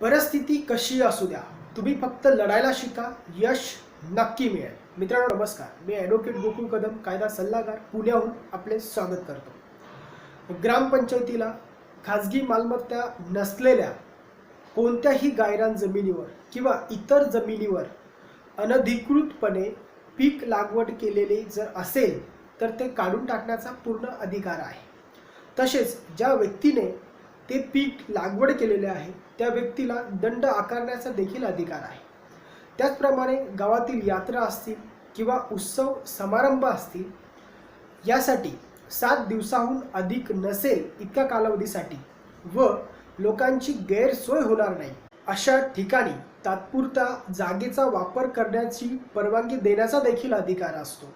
परिस्थिती कशी असू द्या तुम्ही फक्त लढायला शिका यश नक्की मिळेल. मित्रांनो नमस्कार. मी ॲडव्होकेट गोकुळ कदम कायदा सल्लागार पुण्याहून आपले स्वागत करतो. ग्रामपंचायतीला खाजगी मालमत्ता नसलेल्या कोणत्याही गायरान जमिनीवर किंवा इतर जमिनीवर अनधिकृतपणे पीक लागवड केलेले जर असेल तर ते काढून टाकण्याचा पूर्ण अधिकार आहे. तसेच ज्या व्यक्तीने ते पीक लागवड केलेले आहे. त्या व्यक्तीला दंड आकारण्याचा देखील अधिकार आहे. त्याचप्रमाणे गावातील यात्रा असतील किंवा उत्सव समारंभ असतील यासाठी सात दिवसाहून अधिक नसेल इतक्या कालावधीसाठी व लोकांची गैरसोय होणार नाही. अशा ठिकाणी तात्पुरता जागेचा वापर करण्याची परवानगी देण्याचा देखील अधिकार असतो.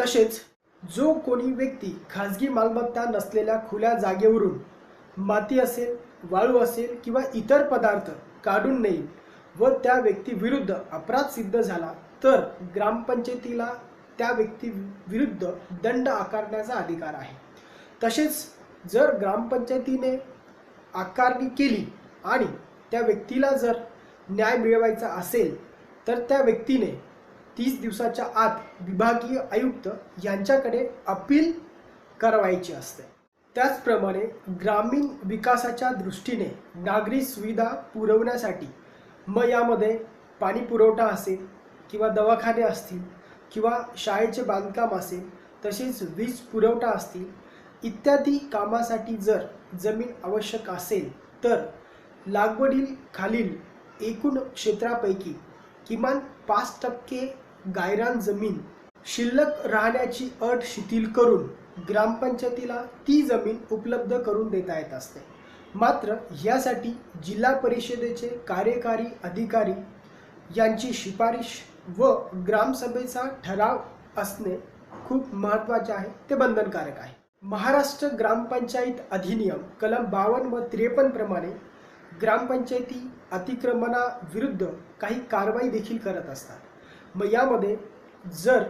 तसेच जो कोणी व्यक्ती खाजगी मालमत्ता नसलेल्या खुल्या जागेवरून माती असेल वाळू असेल किंवा इतर पदार्थ काढून नेईल व त्या व्यक्तीविरुद्ध अपराध सिद्ध झाला तर ग्रामपंचायतीला त्या व्यक्ती विरुद्ध दंड आकारण्याचा अधिकार आहे. तसेच जर ग्रामपंचायतीने आकारणी केली आणि त्या व्यक्तीला जर न्याय मिळवायचा असेल तर त्या व्यक्तीने तीस दिवसाच्या आत विभागीय आयुक्त यांच्याकडे अपील करवायची असते. त्याचप्रमाणे ग्रामीण विकासाच्या दृष्टीने नागरी सुविधा पुरवण्यासाठी मग यामध्ये पाणी पुरवठा असेल किंवा दवाखाने असतील किंवा शाळेचे बांधकाम असेल तसेच वीज पुरवठा असतील इत्यादी कामासाठी जर जमीन आवश्यक असेल तर लागवडील खालील एकूण क्षेत्रापैकी किमान पाच टक्के गायरान जमीन शिल्लक राहण्याची अट शिथिल करून ग्रामपंचायतीला ती जमीन उपलब्ध करून देता येत असते. मात्र यासाठी जिल्हा परिषदेचे कार्यकारी अधिकारी यांची शिफारिश व ग्रामसभेचा ठराव असणे खूप महत्त्वाचे आहे. ते बंधनकारक आहे. महाराष्ट्र ग्रामपंचायत अधिनियम कलम बावन्न व त्रेपन्न प्रमाणे ग्रामपंचायती अतिक्रमणाविरुद्ध काही कारवाई देखील करत असतात. मग यामध्ये जर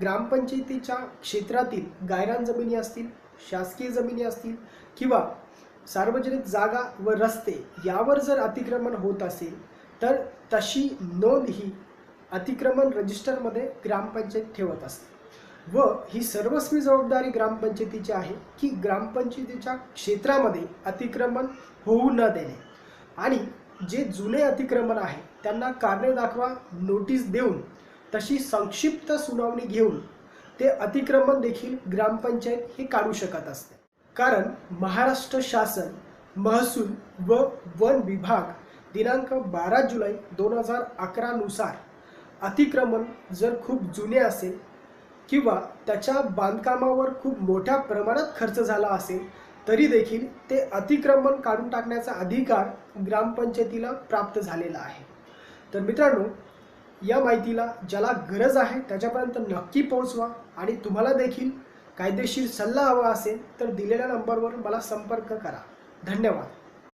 ग्रामपंचायतीच्या क्षेत्रातील गायरान जमिनी असतील शासकीय जमिनी असतील किंवा सार्वजनिक जागा व रस्ते यावर जर अतिक्रमण होत असेल तर तशी नोंद ही अतिक्रमण रजिस्टरमध्ये ग्रामपंचायत ठेवत असते. व ही सर्वस्वी जबाबदारी ग्रामपंचायतीची आहे की ग्रामपंचायतीच्या क्षेत्रामध्ये अतिक्रमण होऊ न देणे. आणि जे जुने अतिक्रमण आहे त्यांना कारणे दाखवा नोटीस देऊन तशी संक्षिप्त सुनावणी घेऊन ते अतिक्रमण देखील ग्रामपंचायत हे काढू शकत असते. कारण महाराष्ट्र शासन महसूल व वन विभाग दिनांक बारा जुलै दोन हजार अकरानुसार अतिक्रमण जर खूप जुने असेल किंवा त्याच्या बांधकामावर खूप मोठ्या प्रमाणात खर्च झाला असेल तरी देखील ते अतिक्रमण काढून टाकण्याचा अधिकार ग्रामपंचायतीला प्राप्त झालेला आहे. तर मित्रांनो या माहितीला ज्याला गरज आहे त्याच्यापर्यंत नक्की पोहोचवा आणि तुम्हाला देखील कायदेशीर सल्ला हवा असेल तर दिलेल्या नंबरवर मला संपर्क करा. धन्यवाद.